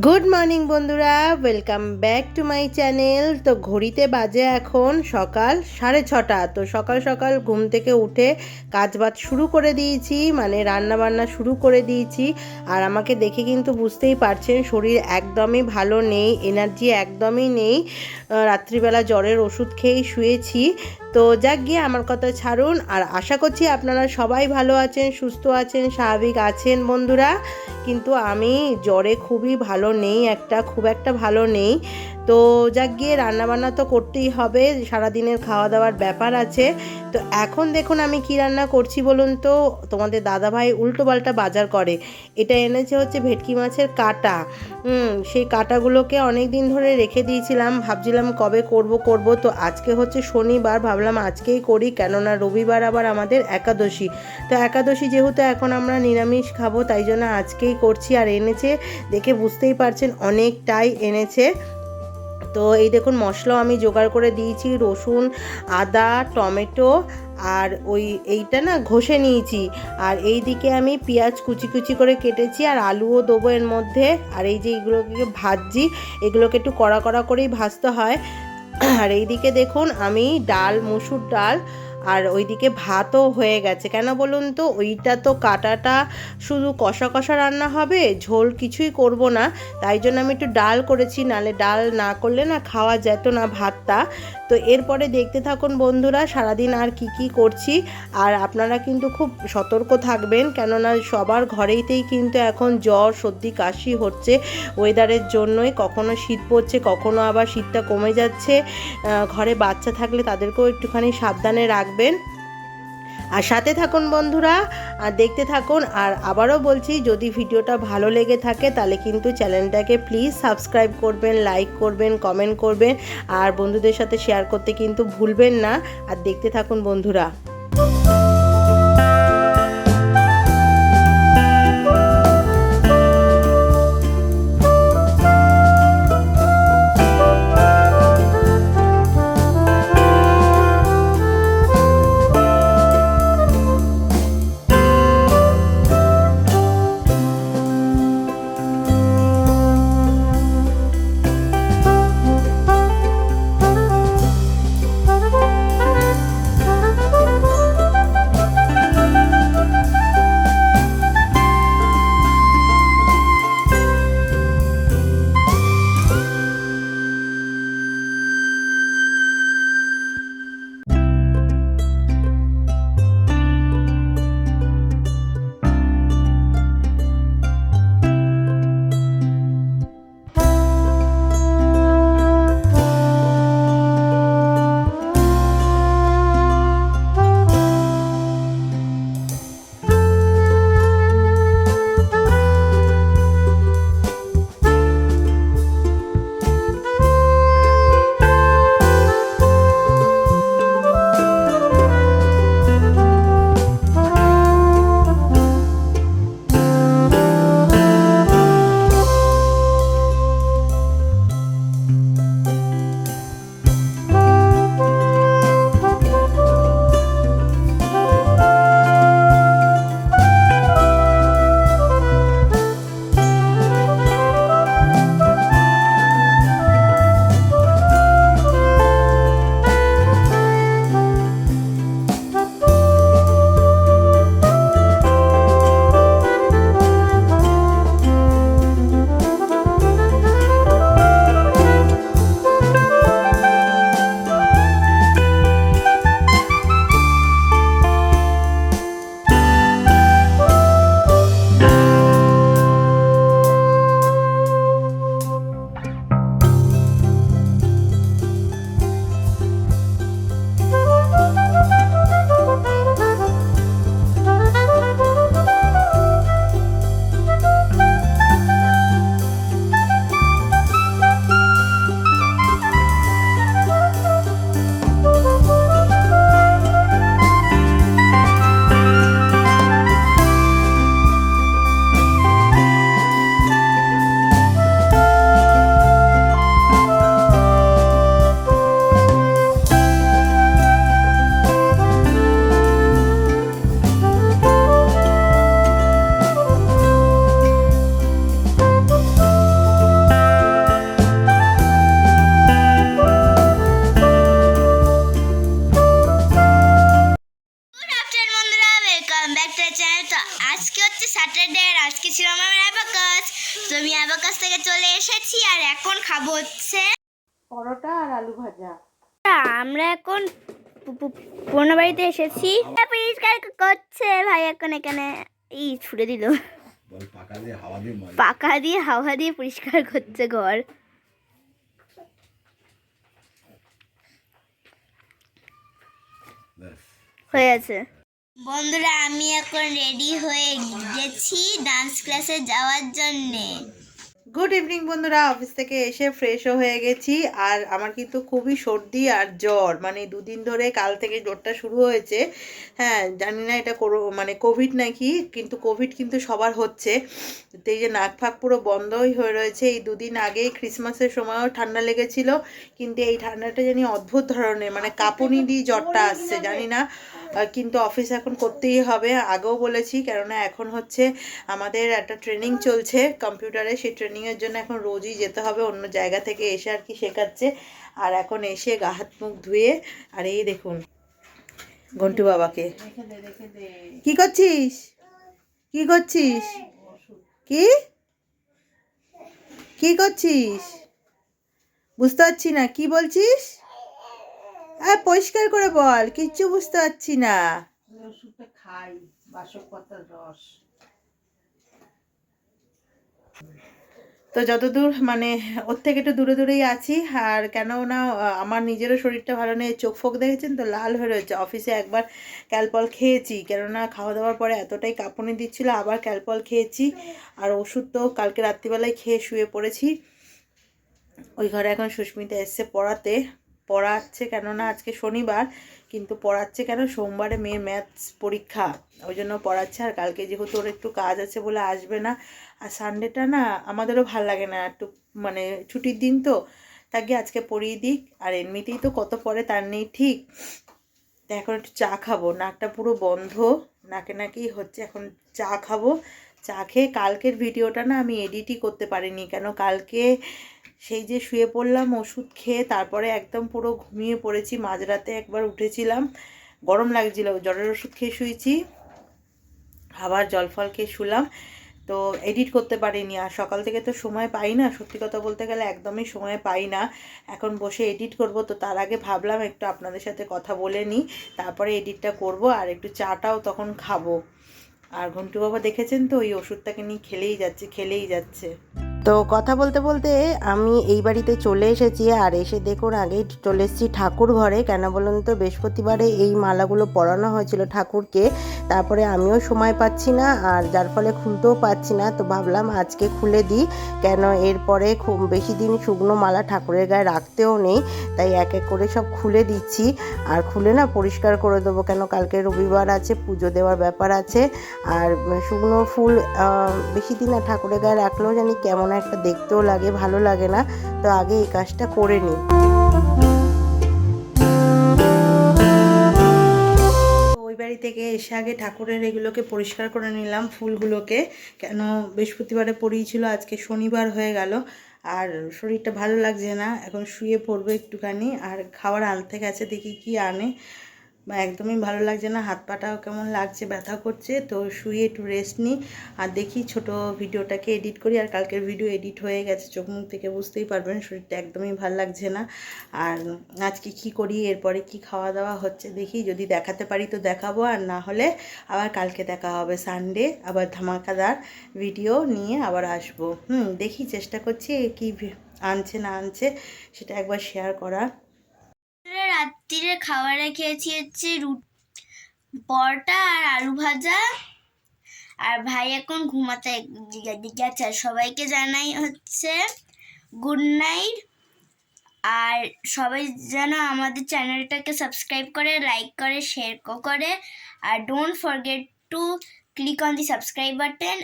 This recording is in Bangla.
গুড মর্নিং বন্ধুরা। Welcome back to my channel তো ঘড়িতে বাজে এখন সকাল সাড়ে ছটা। তো সকাল সকাল ঘুম থেকে উঠে কাজবাজ শুরু করে দিয়েছি মানে রান্না বান্না শুরু করে দিয়েছি। আর আমাকে দেখে কিন্তু বুঝতেই পারছেন, শরীর একদমই ভালো নেই এনার্জি একদমই নেই। রাত্রিবেলা জ্বরের ওষুধ খেয়েই শুয়েছি। তো যাক গিয়ে আমার কথা ছাড়ুন আর আশা করছি আপনারা সবাই ভালো আছেন, সুস্থ আছেন, স্বাভাবিক আছেন বন্ধুরা। কিন্তু আমি জ্বরে খুবই ভালো নেই, একটা খুব একটা ভালো নেই। তো যাক, গিয়ে রান্নাবান্না তো করতেই হবে, সারাদিনের খাওয়া দাওয়ার ব্যাপার আছে। তো এখন দেখুন আমি কি রান্না করছি বলুন তো? তোমাদের দাদাভাই উল্টো পাল্টা বাজার করে। এটা এনেছে হচ্ছে ভেটকি মাছের কাটা। সেই কাটাগুলোকে অনেক দিন ধরে রেখে দিয়েছিলাম, ভাবছিলাম কবে করব করব। তো আজকে হচ্ছে শনিবার, ভাবলাম আজকেই করি, কেননা রবিবার আবার আমাদের একাদশী। তো একাদশী যেহেতু এখন আমরা নিরামিষ খাব, তাই জন্য আজকেই করছি। আর এনেছে, দেখে বুঝতেই পারছেন, অনেকটাই এনেছে। তো এই দেখুন মশলাও আমি জোগাড় করে দিয়েছি, রসুন, আদা, টমেটো আর ওই এইটা না ঘষে নিয়েছি। আর এই দিকে আমি পেঁয়াজ কুচি কুচি করে কেটেছি আর আলুও দেবো এর মধ্যে। আর এই যে এইগুলোকে ভাজছি, এগুলোকে একটু কড়া কড়া করেই ভাজতে হয়। আর এইদিকে দেখুন আমি ডাল, মুসুর ডাল আর ওইদিকে ভাতও হয়ে গেছে। কেন বলুন তো? ওইটা তো কাটাটা শুধু কষা কষা রান্না হবে, ঝোল কিছুই করব না। তাই জন্য আমি একটু ডাল করেছি, নালে ডাল না করলে না খাওয়া যেত না ভাতটা। তো এরপরে দেখতে থাকুন বন্ধুরা, সারাদিন আর কি কি করছি। আর আপনারা কিন্তু খুব সতর্ক থাকবেন, কেননা সবার ঘরেইতেই কিন্তু এখন জ্বর, সর্দি, কাশি হচ্ছে ওয়েদারের জন্যই। কখনো শীত পড়ছে, কখনো আবার শীতটা কমে যাচ্ছে। ঘরে বাচ্চা থাকলে তাদেরকেও একটুখানি সাবধানে রাখবেন। আর সাথে থাকুন বন্ধুরা, আর দেখতে থাকুন, আর আবারও বলছি, যদি ভিডিওটা ভালো লেগে থাকে, তাহলে কিন্তু চ্যানেলটাকে প্লিজ সাবস্ক্রাইব করবেন লাইক করবেন কমেন্ট করবেন, আর বন্ধুদের সাথে শেয়ার করতে কিন্তু ভুলবেন না। আর দেখতে থাকুন বন্ধুরা। অ্যাবাকাস থেকে চলে এসেছি আর এখন খাব হচ্ছে পরোটা আর আলু ভাজা। আমরা এখন পুরোনো বাড়িতে এসেছি। পরিষ্কার করছে ভাই এখন এখানে এই ছুড়ে দিল। পাকা দিয়ে হাওয়া দিয়ে মজা পাকা দিয়ে হাওয়া দিয়ে পরিষ্কার করছে ঘর। হয়ে আছে বন্ধুরা আমি এখন রেডি হয়ে গেছি ডান্স ক্লাসে যাওয়ার জন্যে। গুড ইভিনিং বন্ধুরা। অফিস থেকে এসে ফ্রেশও হয়ে গেছি। আর আমার কিন্তু খুবই সর্দি আর জ্বর। মানে দুদিন ধরে কাল থেকে জ্বরটা শুরু হয়েছে। হ্যাঁ জানি না এটা করো মানে কোভিড নাকি? কিন্তু কোভিড কিন্তু সবার হচ্ছে। তো এই যে নাক ফাক পুরো বন্ধই হয়ে রয়েছে। এই দুদিন আগেই ক্রিসমাসের সময়ও ঠান্ডা লেগেছিল। কিন্তু এই ঠান্ডাটা জানি অদ্ভুত ধরনের মানে কাঁপুনি দিয়ে জ্বরটা আসছে জানি না। কিন্তু অফিস এখন করতেই হবে। আগেও বলেছি, কেননা এখন হচ্ছে আমাদের একটা ট্রেনিং চলছে কম্পিউটারে সেই ট্রেনিংয়ের জন্য এখন রোজই যেতে হবে, অন্য জায়গা থেকে এসে আর কি শেখাচ্ছে। আর এখন এসে গা হাত মুখ ধুয়ে, আর এই দেখুন ঘন্টু বাবাকে। কি করছিস? কি করছিস? কি? কি করছিস? বুঝতে পারছি না, কি বলছিস? আর পরিষ্কার করে বল কিচ্ছু বুঝতে পারছি না। ওষুধটা খাই বাসক পাতার রস। তো যতদূর মানে ওর থেকে একটু দূরে দূরেই আছি আর কেন না আমার নিজেরও শরীরটা ভালো নেই চোখ ফোক দেখেছেন তো লাল হয়ে রয়েছে। অফিসে একবার ক্যালপল খেয়েছি কেননা খাওয়া দাওয়ার পরে এতটাই কাঁপুনি দিচ্ছিল আবার ক্যালপল খেয়েছি আর ওষুধ তো কালকে রাত্রিবেলায় খেয়ে শুয়ে পড়েছি। ওই ঘরে এখন সুস্মিতা এসছে পড়াতে। পড়াচ্ছে কেননা আজকে শনিবার, কিন্তু পড়াচ্ছে কেন? সোমবারে মেয়ের ম্যাথস পরীক্ষা, ওই জন্য পড়াচ্ছে। আর কালকে যেহেতু ওর একটু কাজ আছে বলে আসবে না, আর সানডেটা না আমাদেরও ভালো লাগে না, একটু মানে ছুটির দিন তো তাকে আজকে পড়িয়ে দিক। আর এমনিতেই তো কত পরে তার নেই ঠিক। তা এখন একটু চা খাব। নাকটা পুরো বন্ধ, নাকে নাকি হচ্ছে এখন চা খাব। চা খেয়ে কালকের ভিডিওটা না আমি এডিটই করতে পারিনি, কেন কালকে সেই যে শুয়ে পড়লাম, ওষুধ খেয়ে তারপরে একদম পুরো ঘুমিয়ে পড়েছি। মাঝরাতে একবার উঠেছিলাম, গরম লাগছিল, জ্বরের ওষুধ খেয়ে শুয়েছি, আবার জল ফল খেয়ে শুলাম। তো এডিট করতে পারিনি, আর সকাল থেকে তো সময় পাই না, সত্যি কথা বলতে গেলে একদমই সময় পাই না। এখন বসে এডিট করব, তো তার আগে ভাবলাম একটু আপনাদের সাথে কথা বলে নিই, তারপরে এডিটটা করব আর একটু চাটাও তখন খাব। আর ঘন্টু বাবা দেখেছেন তো, ওই ওষুধটাকে নিয়ে খেলেই যাচ্ছে খেলেই যাচ্ছে। তো কথা বলতে বলতে আমি এই বাড়িতে চলে এসেছি আর এসে দেখুন আগে চলে এসেছি ঠাকুর ঘরে। কেন বলুন তো, বৃহস্পতিবারে এই মালাগুলো পরানো হয়েছিল ঠাকুরকে। তারপরে আমিও সময় পাচ্ছি না আর যার ফলে খুলতেও পাচ্ছি না। তো ভাবলাম আজকে খুলে দিই। কেন এরপরে খুব বেশি দিন শুকনো মালা ঠাকুরের গায়ে রাখতেও নেই। তাই এক এক করে সব খুলে দিচ্ছি। আর খুলে না পরিষ্কার করে দেবো কেন? কালকে রবিবার আছে, পুজো দেওয়ার ব্যাপার আছে। আর শুকনো ফুল বেশি দিন না ঠাকুরের গায়ে রাখলেও জানি কেমন একটা দেখতেও লাগে, ভালো লাগে না। তো আগে এই কাজটা করে নিই। বাড়ি থেকে এসে আগে ঠাকুরের এগুলোকে পরিষ্কার করে নিলাম, ফুলগুলোকে। কেন বৃহস্পতিবারে পড়িয়েছিল, আজকে শনিবার হয়ে গেল। আর শরীরটা ভালো লাগছে না, এখন শুয়ে পড়বে একটুখানি। আর খাবার আনতে গেছে, দেখি কি আনে। বা একদমই ভালো লাগছে না। হাত পাটাও কেমন লাগছে, ব্যথা করছে, তো শুয়ে একটু রেস্ট নিই আর দেখি ছোট ভিডিওটাকে এডিট করি। আর কালকের ভিডিও এডিট হয়ে গেছে, চোখ মুখ থেকে বুঝতেই পারবেন, শরীরটা একদমই ভালো লাগছে না। আর আজকে কি করি, এরপরে কি খাওয়া দাওয়া হচ্ছে দেখি। যদি দেখাতে পারি তো দেখাবো, আর না হলে আবার কালকে দেখা হবে সানডে আবার ধামাকাদার ভিডিও নিয়ে আবার আসব। হুম, দেখি চেষ্টা করছি কি আনছে না আনছে, সেটা একবার শেয়ার করার। রাত্রিরে খাবারে খেয়েছি হচ্ছে রুট, পরোটা আর আলু ভাজা। আর ভাই এখন ঘুমাতে গেছে সবাইকে জানাই হচ্ছে গুড নাইট আর সবাই যেন আমাদের চ্যানেলটাকে সাবস্ক্রাইব করে লাইক করে শেয়ার করে। আর don't forget to click on the subscribe button